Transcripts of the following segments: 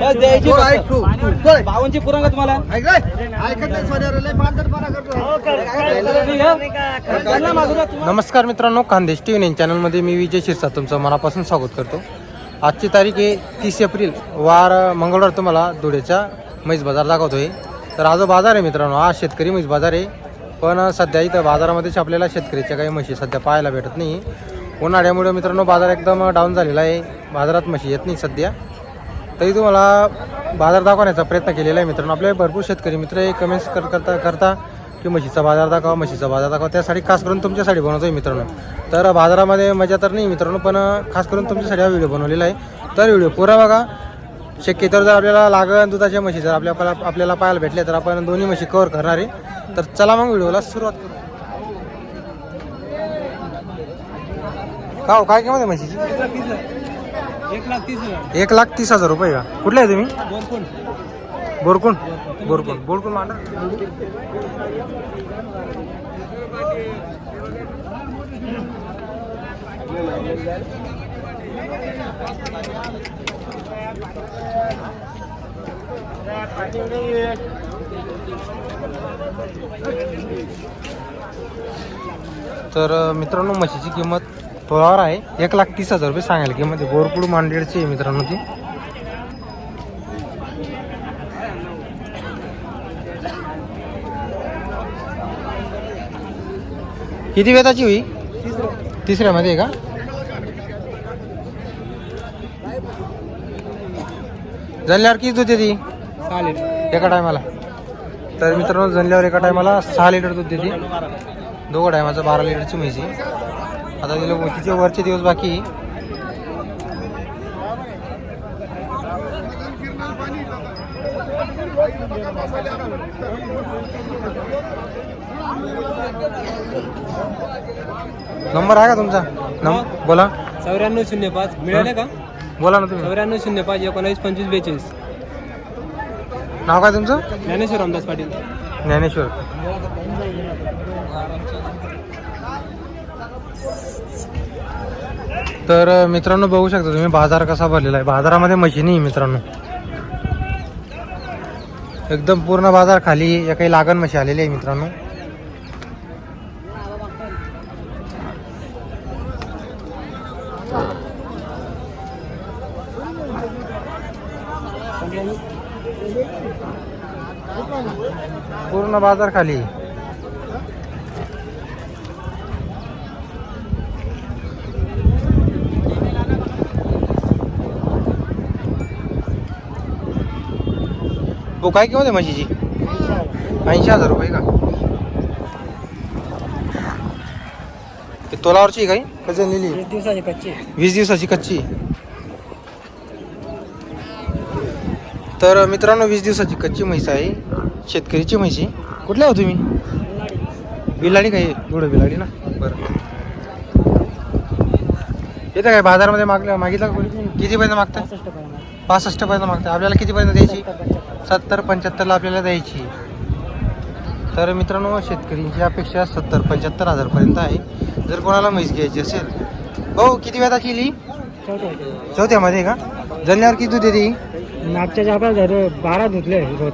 बस द्यायची फक्त. बावनची पुरण का तुम्हाला. त्यांना मागू द्या. नमस्कार मित्रांनो खानदेश टी व्ही नाईन चॅनलमध्ये मी विजय शिरसाट तुमचं मनापासून स्वागत करतो. आजची तारीख आहे तीस एप्रिल. वार मंगळवार तुम्हाला धुळेचा म्हैस बाजार दाखवतोय. तर आज बाजार आहे मित्रांनो. हा शेतकरी म्हैस बाजार आहे. पण सध्या इथं बाजारामध्येच आपल्याला शेतकरीच्या काही म्हशी सध्या पाहायला भेटत नाही. उन्हाळ्यामुळे मित्रांनो बाजार एकदम डाऊन झालेला आहे. बाजारात म्हशी येत नाही सध्या. तरी तुम्हाला बाजार दाखवण्याचा प्रयत्न केलेला आहे मित्रांनो. आपले भरपूर शेतकरी मित्र हे कमेंट्स कर करता करता की म्हशीचा बाजार दाखवा म्हशीचा बाजार दाखवा. त्यासाठी खास करून तुमच्यासाठी बनवतो आहे मित्रांनो. तर बाजारामध्ये मजा तर नाही मित्रांनो पण खास करून तुमच्यासाठी हा व्हिडिओ बनवलेला आहे. तर व्हिडिओ पुरा बघा. शक्य तर जर आपल्याला लागण दुधाच्या म्हशी जर आपल्या आपल्याला आपल्याला पाहायला भेटले तर आपण दोन्ही म्हशी कव्हर करणार आहे. तर चला मग व्हिडिओला सुरुवात करू. का हो, काय किंमत आहे म्हशीची? एक लाख तीस हजार. एक लाख तीस हजार रुपये का? कुठले आहे तुम्ही? बोरकुण बोरकुण बोरकुण मांडा. तर मित्रांनो म्हशीची किंमत तोळावर आहे. एक लाख तीस हजार रुपये सांगायला किंमत आहे बोरकुड मांडेडची आहे मित्रांनो ती. किती वेताची होई? तिसऱ्यामध्ये का? जणल्यावर किती दूध देते? चालेल एका टायमाला. तर मित्रांनो जणल्यावर एका टायमाला सहा लिटर दूध देते. दोघं टायमाचं बारा लिटरची म्हैसी आता तिला तिचे वरचे दिवस बाकी. नंबर आहे का तुमचा? बोला. चौऱ्याण्णव शून्य पाच. मिळाले का? बोला ना तुम्ही. चौऱ्याण्णव शून्य पाच एकोणावीस पंचवीस बेचाळीस. नाव काय तुमचं? ज्ञानेश्वर रामदास पाटील. ज्ञानेश्वर. तर मित्रांनो बघू शकता तुम्ही बाजार कसा भरलेला आहे. बाजारामध्ये मशीनी आहे मित्रांनो. एकदम पूर्ण बाजार खाली या काही लागण मशी आलेली आहे मित्रांनो. पूर्ण बाजार खाली हो काय किंमत आहे म्हशीची? ऐंशी हजार रुपये का? ते तोलावरची काही? कसं लिहिली वीस दिवसाची कच्ची. वीस दिवसाची कच्ची. तर मित्रांनो वीस दिवसाची कच्ची म्हैस आहे. शेतकरीची म्हैसी कुठल्या हो तुम्ही? बिलाडी काय गुड बिलाडी ना? बरं. येतं काय? बाजारामध्ये मागलं मागितलं का कोणी? कितीपर्यंत मागतं पासष्ट पर्यंत मागतं. आपल्याला कितीपर्यंत द्यायची? सत्तर पंच्याहत्तरला आपल्याला द्यायची. तर मित्रांनो शेतकरींची अपेक्षा सत्तर पंच्याहत्तर हजारपर्यंत आहे. जर कोणाला म्हैस घ्यायची असेल. हो किती वेळा केली? चौथ्यामध्ये का? जणल्यावर किती दूध देते ही? मागच्या बारा धुतले रोज.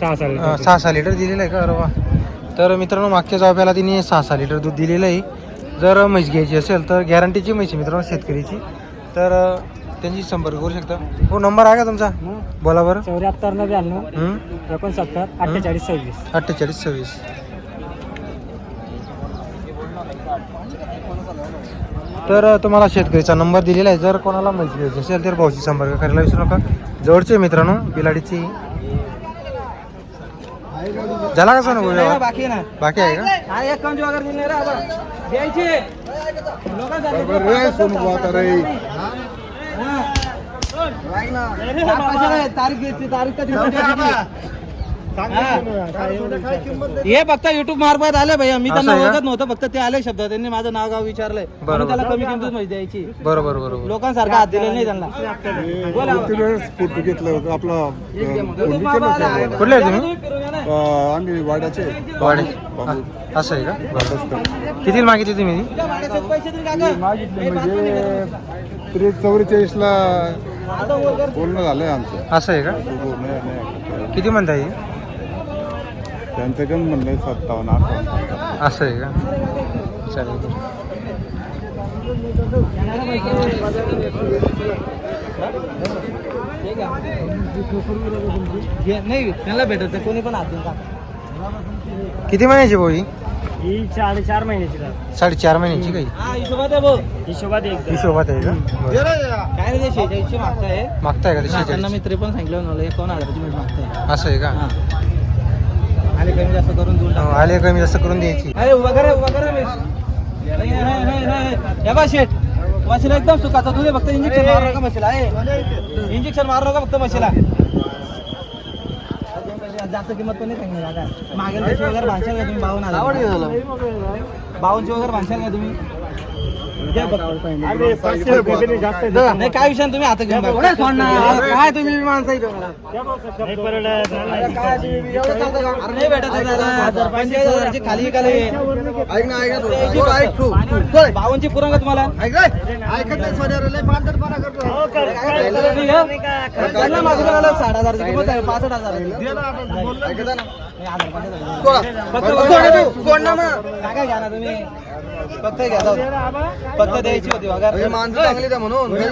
सहा साल सहा सहा लिटर दिलेलं आहे का? अरे वा. तर मित्रांनो मागच्या जॉब्याला तिने सहा सहा लिटर दूध दिलेलं आहे. जर म्हैस घ्यायची असेल तर गॅरंटीची म्हैस आहे मित्रांनो शेतकरीची. तर त्यांची संपर्क करू शकता? हो नंबर आहे का तुमचा? बोला बरं. चौऱ्याहत्तर नव्याण्णव हं? एकोणसत्तर अठ्ठेचाळीस सव्वीस. अठ्ठेचाळीस सव्वीस. तर तुम्हाला शेतकरीचा नंबर दिलेला आहे. जर कोणाला माहिती घ्यायची असेल तर भाऊशी संपर्क करायला विसरू नका. जवळचे मित्रांनो बिलाडीची. झाला का सर बाकी ना. बाकी आहे का हा एक कमची वगैरे दिली रे आता द्यायची तारीख घेतली तारीख हे फक्त युट्यूब मार्फत आले भैया. मी त्यांना? ओळखत नव्हतं फक्त ते आले शब्द. त्यांनी माझं नाव गाव विचारलंय. त्याला कमी किमतीत माहिती द्यायची. बरोबर बरोबर. लोकांसारखा हात दिलेला नाही त्यांना. घेतलं आपला YouTube आम्ही वाड्याचे वाडे. हा, असं आहे का? किती मागितली तुम्ही? मागितले म्हणजे चौवेचाळीस ला बोलणं झालंय आमचं. असं आहे का? बोलणं नाही. किती म्हणता येईल त्यांचं पण म्हणलंय सत्तावन्न अठ्ठावन्न. असं आहे का? चालेल. नाही त्यांना भेटत कोणी पण हात. किती महिन्याची भाऊ ही? ही चार चार महिन्याची. साडेचार महिन्याची काही हा? हिशोबात आहे भाऊ. हिशोबात हिशोबात आहे. काय शेहेचाळीसची मागताय. मागताय का हा, त्यांना शेहेचाळीस मी तरी पण सांगितलं मला एकावन्न हजाराची मीठ मागताय. असं आहे का? हा. आणि कमी जास्त करून देऊन हो, आले कमी जास्त करून द्यायची. अरे. हे बा शेठ. मशीला एकदम सुखाचा तुझे फक्त इंजेक्शन मारू नका मशीला आहे इंजेक्शन मारू नका फक्त मशीला जास्त किंमत पण नाही सांगणार काका मागेल भाषा का तुम्ही बावन्न बावनची वगैरे भाषा का तुम्ही. नाही काय विषय तुम्ही आता घेऊन बघा. काय तुम्ही माणसं इथं मला? हे परवडत नाही. अरे नाही भेटत आहे दादा. पंचेचाळीस हजाराची खाली खाली ऐक ना ऐक ना ऐक तू बावनची पुरंग तुम्हाला ऐक रे. ऐकत नाही सोन्यावर लय करतो हो? त्यांना मागून आलं साठ हजारची किंमत आहे पासष्ट हजार आहे. ऐकत आहे ना? फक्त घ्या जाऊ. फक्त द्यायची होती वगैरे हे माणसं चांगली द्या म्हणून हे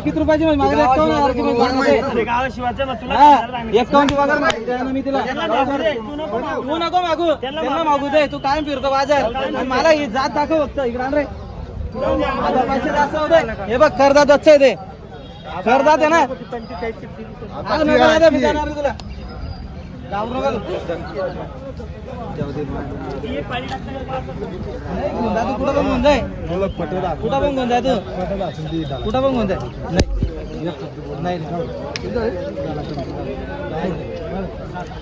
किती रुपयाची एकावन्न मग हा, वगैरे मी तिला तू नको मागू. त्यांना मागू दे तू कायम फिरतो बाजार आणि मला ही जात दाखव फक्त इकडे रे जास्त होते हे बघ करदात अच्छे आहे ते करदात आहे ना आज नको मी तुला नका. ही कुठं पण घेऊन जाय कुठं पण घेऊन जाय तू कुठं पण घेऊन जाय नाही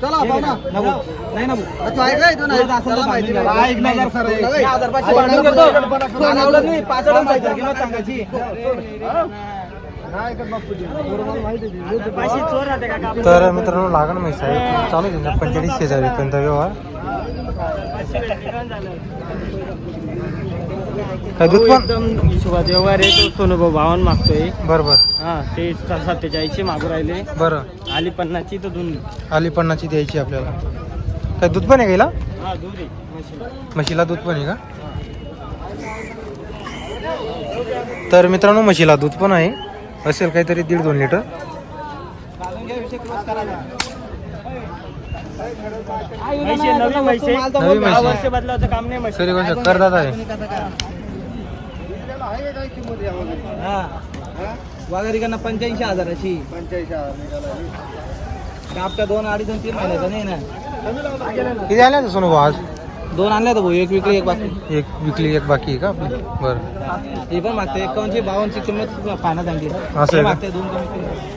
चला नाही ना ऐक. नाही तर मित्रांनो लागण म्हैस आहे चालू आहे त्यांचा पंचेचाळीस व्यवहार पाचशे टक्केवारी झालं. काय दूध तो पण? हिशोबात व्यवहार आहे. तो सोनूभाऊ भावान मागतोय. बरं बरं हा ते सत्तेचाळीसशे मागू राहिले. बरं. आली पन्नासची तर दोन आली पन्नासची द्यायची आपल्याला. काय दूध पण आहे गेला हा दूध आहे. म्हशी. म्हशीला दूध पण आहे का? तर मित्रांनो म्हशीला दूध पण आहे. असेल काहीतरी दीड दोन लिटर? तर गोष्ट करदात आहे. कसं? हा पंच्याऐंशी हजाराची. पंच्याऐंशी हजार दोन अडीच दोन तीन महिन्याचा नाही ना. किती आल्या सोनू भाऊ आज? दोन आणल्या तर भाऊ एक विकली एक बाकी. एक विकली एक बाकी आहे का आपली? बरं. ही पण मागते एकावन्नची बावनची किंमत फायना सांगते असं आहे का? मागते दोन कमी केले.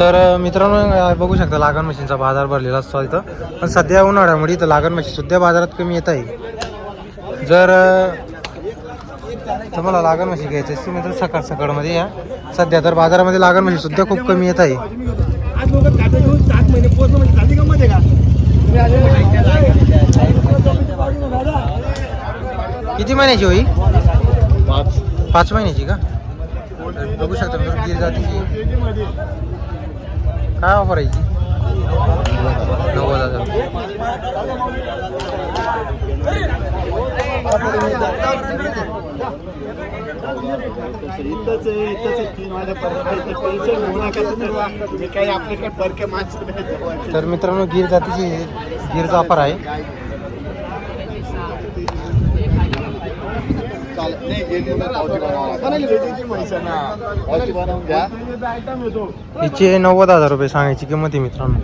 तरी मित्रांनो अं, बघू शकता लागण मशीनचा बाजार भरलेला असतो इथं. पण सध्या उन्हाळ्यामुळे इथं लागण मशीन सुद्धा बाजारात कमी येत आहे. जर अं, तुम्हाला लागण मशीन घ्यायची असते तर सकाळ सकाळमध्ये या. सध्या तर बाजारामध्ये लागण म्हशी सुद्धा खूप कमी येत आहे. किती महिन्याची होई पाच पाच महिन्याची का? बघू शकता मित्रांनो गिर जातीची. काय ऑफर आहे ती नव्वद हजार. इथंच इथंच तीन वाजेपर्यंत टेन्शन घेऊ नका तुम्ही जे काही परके माणसं तर मित्रांनो गिर जातीची गिरचा जाफर आहे. हिचे नव्वद हजार रुपये सांगायची किंमत आहे मित्रांनो.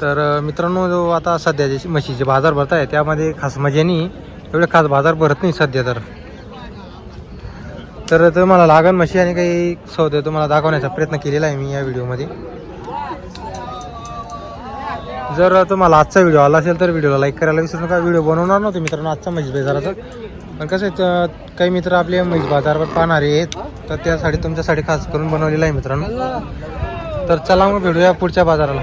तर मित्रांनो जो आता सध्या जे म्हशीचे बाजार भरत आहे त्यामध्ये खास म्हणजे मजेनी एवढे खास बाजार भरत नाही सध्या तर. तर तुम्हाला लागण म्हशी आणि काही सौदे तुम्हाला दाखवण्याचा प्रयत्न केलेला आहे मी या व्हिडिओमध्ये. जर तुम्हाला आजचा व्हिडिओ आला असेल तर व्हिडिओला लाईक करायला विसरू नका. व्हिडिओ बनवणार नव्हते मित्रांनो आजचा म्हशी बाजाराचा पण कसं आहे काही मित्र आपले म्हैस बाजारवर पाहणारे आहेत तर त्यासाठी तुमच्यासाठी खास करून बनवलेला आहे मित्रांनो. तर चला मग भेटूया पुढच्या बाजाराला.